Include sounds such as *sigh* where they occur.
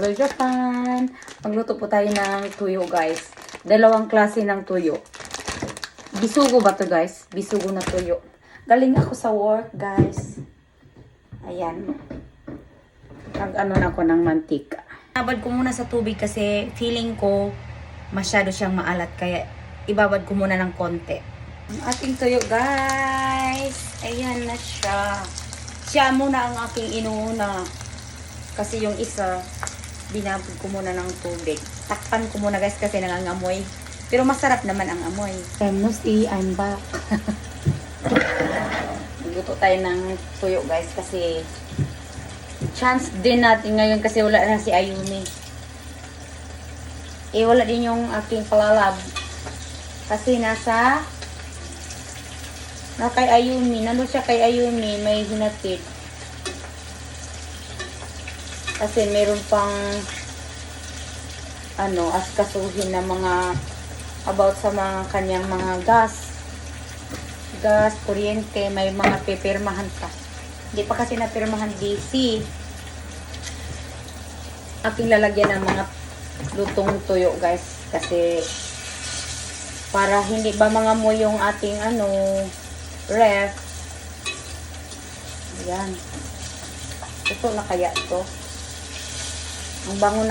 Hello Japan! Magluto po tayo ng tuyo guys. Dalawang klase ng tuyo. Bisugo ba to guys? Bisugo na tuyo. Galing ako sa work guys. Ayan. Nag ano na ako ng mantika. Nabad ko muna sa tubig kasi feeling ko masyado siyang maalat kaya ibabad ko muna ng konti. Ang ating tuyo guys. Ayan na siya. Siya muna ang aking inuuna. Kasi yung isa, binabog ko muna ng tubig. Takpan ko muna guys kasi nangangamoy. Pero masarap naman ang amoy. Femnosti, I'm back. *laughs* Magluto tayo ng tuyo guys kasi chance din natin ngayon kasi wala na si Ayumi. Eh wala din yung aking palalab. Kasi nasa na kay Ayumi. Nandun siya kay Ayumi. May hinatid. Kasi meron pang ano, askasuhin na mga about sa mga kanyang mga gas. Gas, kuryente, may mga pipirmahan pa. Hindi pa kasi napirmahan DC. Aking lalagyan ng mga lutong tuyo, guys. Kasi para hindi ba mga mo yung ating ano ref. Ayan. Ito na kaya to. Ang bango na